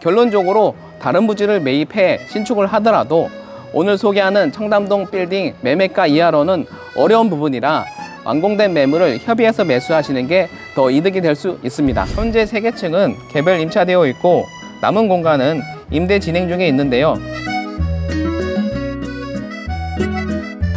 결론적으로 다른 부지를 매입해 신축을 하더라도 오늘 소개하는 청담동 빌딩 매매가 이하로는 어려운 부분이라 완공된 매물을 협의해서 매수하시는 게 더 이득이 될 수 있습니다. 현재 세 개 층은 개별 임차되어 있고 남은 공간은 임대 진행 중에 있는데요.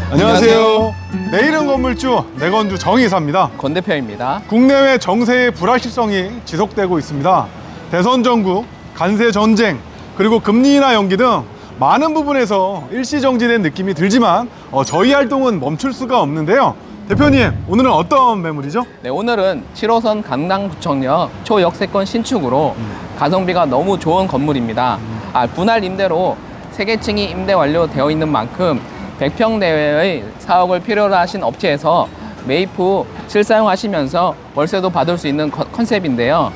안녕하세요. 내일은 건물주 내건주 정의사입니다. 권 대표입니다. 국내외 정세의 불확실성이 지속되고 있습니다. 대선 전국, 간세 전쟁, 그리고 금리 인하 연기 등 많은 부분에서 일시 정지된 느낌이 들지만 어, 저희 활동은 멈출 수가 없는데요. 대표님, 오늘은 어떤 매물이죠? 네, 오늘은 7호선 강남구청역 초역세권 신축으로 가성비가 너무 좋은 건물입니다. 아, 분할 임대로 세개 층이 임대 완료되어 있는 만큼 100평 내외의 사옥을 필요로 하신 업체에서 매입 후 실사용하시면서 월세도 받을 수 있는 컨- 컨셉인데요.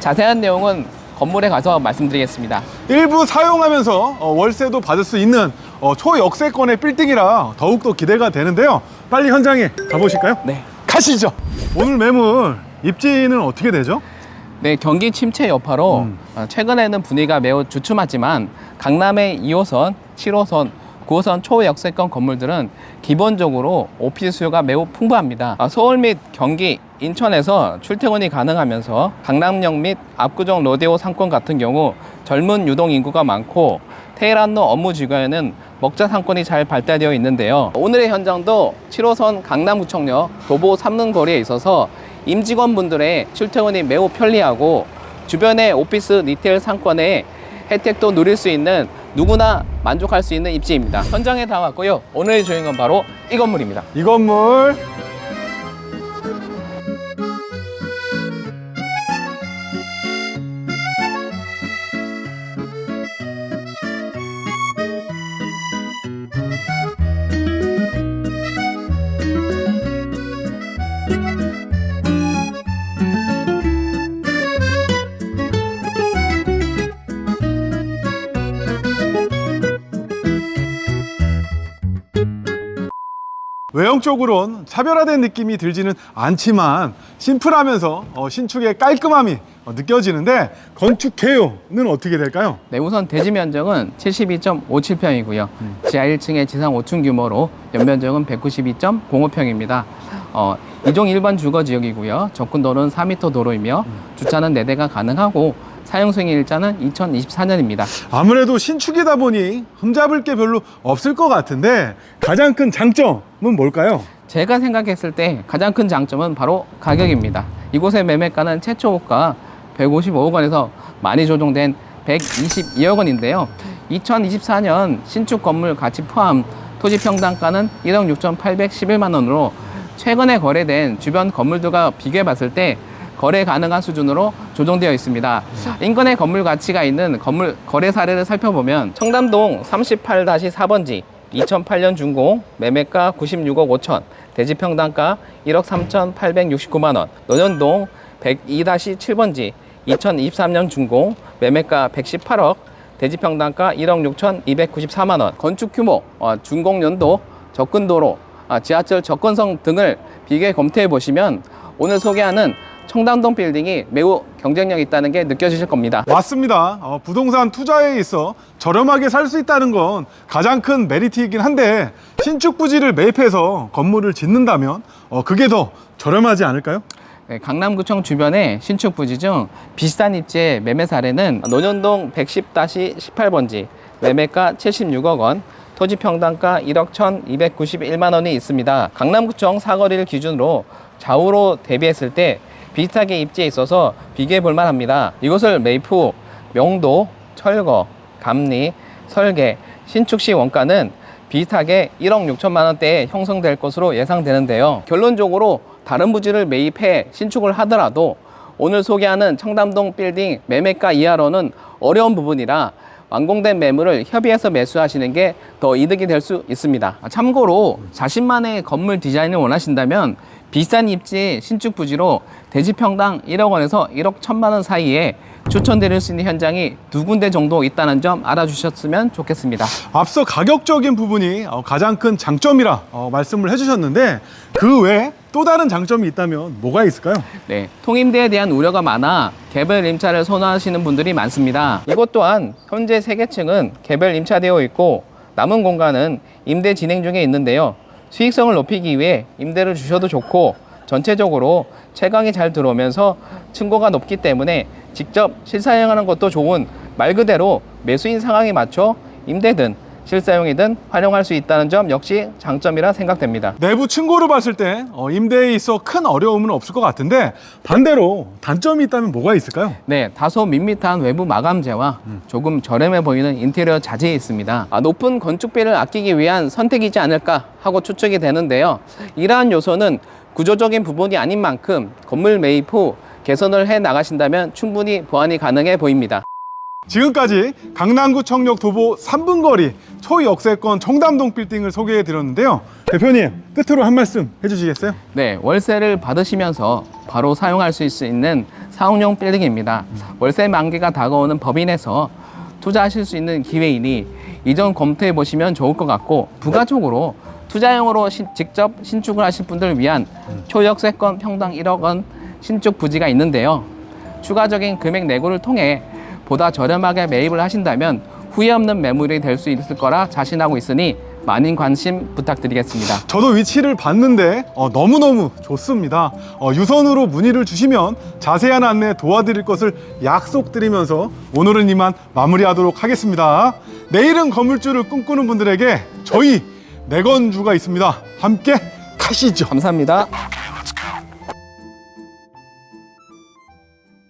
자세한 내용은 건물에 가서 말씀드리겠습니다. 일부 사용하면서 어, 월세도 받을 수 있는 어, 초역세권의 빌딩이라 더욱더 기대가 되는데요. 빨리 현장에 가보실까요? 네. 가시죠. 오늘 매물 입지는 어떻게 되죠? 네, 경기 침체 여파로 음. 어, 최근에는 분위기가 매우 주춤하지만 강남의 2호선, 7호선, 9호선 초역세권 건물들은 기본적으로 오피스 수요가 매우 풍부합니다. 아, 서울 및 경기, 인천에서 출퇴근이 가능하면서 강남역 및 압구정 로데오 상권 같은 경우 젊은 유동 인구가 많고 테헤란로 업무 지구에는 먹자 상권이 잘 발달되어 있는데요. 오늘의 현장도 7호선 강남구청역 도보 삼릉 거리에 있어서 임직원분들의 출퇴근이 매우 편리하고 주변의 오피스 리테일 상권의 혜택도 누릴 수 있는 누구나 만족할 수 있는 입지입니다. 현장에 다 왔고요. 오늘의 주인공 바로 이 건물입니다. 이 건물 외형적으로는 차별화된 느낌이 들지는 않지만 심플하면서 어, 신축의 깔끔함이 어, 느껴지는데 건축 개요는 어떻게 될까요? 네, 우선 대지 면적은 72.57평이고요. 지하 1층에 지상 5층 규모로 연면적은 192.05평입니다. 어, 이종 일반 주거 지역이고요. 접근도로는 4m 도로이며 주차는 4대가 가능하고 사용 승인 일자는 2024년입니다. 아무래도 신축이다 보니 흠잡을 게 별로 없을 것 같은데 가장 큰 장점은 뭘까요? 제가 생각했을 때 가장 큰 장점은 바로 가격입니다. 이곳의 매매가는 최초가 155억 원에서 많이 조정된 122억 원인데요. 2024년 신축 건물 가치 포함 토지 평당가는 1억 6,811만 원으로 최근에 거래된 주변 건물들과 비교해 봤을 때 거래 가능한 수준으로 조정되어 있습니다. 인근의 건물 가치가 있는 건물 거래 사례를 살펴보면 청담동 38-4번지 2008년 준공 매매가 96억 5천 대지 평당가 1억 3,869만 원 논현동 102-7번지 2023년 준공 매매가 118억 대지 평당가 1억 6,294만 원. 건축 규모 어, 준공 연도 접근도로 아, 지하철 접근성 등을 비교해 검토해 보시면 오늘 소개하는 청담동 빌딩이 매우 경쟁력 있다는 게 느껴지실 겁니다. 맞습니다. 어, 부동산 투자에 있어 저렴하게 살 수 있다는 건 가장 큰 메리트이긴 한데 신축 부지를 매입해서 건물을 짓는다면 어, 그게 더 저렴하지 않을까요? 네, 강남구청 주변의 신축 부지 중 비슷한 입지의 매매 사례는 논현동 110-18번지 매매가 76억 원, 토지 평당가 1억 1,291만 원이 있습니다. 강남구청 사거리를 기준으로 좌우로 대비했을 때 비슷하게 입지에 있어서 비교해 볼 만 합니다. 이곳을 매입 후 명도, 철거, 감리, 설계, 신축 시 원가는 비슷하게 1억 6천만 원대에 형성될 것으로 예상되는데요. 결론적으로 다른 부지를 매입해 신축을 하더라도 오늘 소개하는 청담동 빌딩 매매가 이하로는 어려운 부분이라 완공된 매물을 협의해서 매수하시는 게 더 이득이 될 수 있습니다. 참고로 자신만의 건물 디자인을 원하신다면 비싼 입지 신축 부지로 대지 평당 1억 원에서 1억 1천만 원 사이에 추천드릴 수 있는 현장이 두 군데 정도 있다는 점 알아주셨으면 좋겠습니다. 앞서 가격적인 부분이 어, 가장 큰 장점이라 어, 말씀을 해주셨는데 그 외 또 다른 장점이 있다면 뭐가 있을까요? 네, 통임대에 대한 우려가 많아 개별 임차를 선호하시는 분들이 많습니다. 이것 또한 현재 세계층은 개별 임차되어 있고 남은 공간은 임대 진행 중에 있는데요. 수익성을 높이기 위해 임대를 주셔도 좋고 전체적으로 채광이 잘 들어오면서 층고가 높기 때문에 직접 실사용하는 것도 좋은 말 그대로 매수인 상황에 맞춰 임대든 실사용이든 활용할 수 있다는 점 역시 장점이라 생각됩니다. 내부 층고를 봤을 때 어, 임대에 있어 큰 어려움은 없을 것 같은데 반대로 단점이 있다면 뭐가 있을까요? 네, 다소 밋밋한 외부 마감재와 조금 저렴해 보이는 인테리어 자재에 있습니다. 아, 높은 건축비를 아끼기 위한 선택이지 않을까 하고 추측이 되는데요. 이러한 요소는 구조적인 부분이 아닌 만큼 건물 매입 후 개선을 해 나가신다면 충분히 보완이 가능해 보입니다. 지금까지 강남구 청력 도보 3분 거리 초역세권 청담동 빌딩을 소개해 드렸는데요. 대표님 끝으로 한 말씀 해주시겠어요? 네, 월세를 받으시면서 바로 사용할 수 있는 사용용 빌딩입니다. 월세 만기가 다가오는 법인에서 투자하실 수 있는 기회이니 이전 검토해 보시면 좋을 것 같고 부가적으로 투자용으로 신- 직접 신축을 하실 분들을 위한 초역세권 평당 1억 원 신축 부지가 있는데요. 추가적인 금액 내고를 통해 보다 저렴하게 매입을 하신다면 후회 없는 매물이 될 수 있을 거라 자신하고 있으니 많은 관심 부탁드리겠습니다. 저도 위치를 봤는데 어, 너무너무 좋습니다. 어, 유선으로 문의를 주시면 자세한 안내 도와드릴 것을 약속드리면서 오늘은 이만 마무리하도록 하겠습니다. 내일은 건물주를 꿈꾸는 분들에게 저희 내건주가 있습니다. 함께 가시죠. 감사합니다.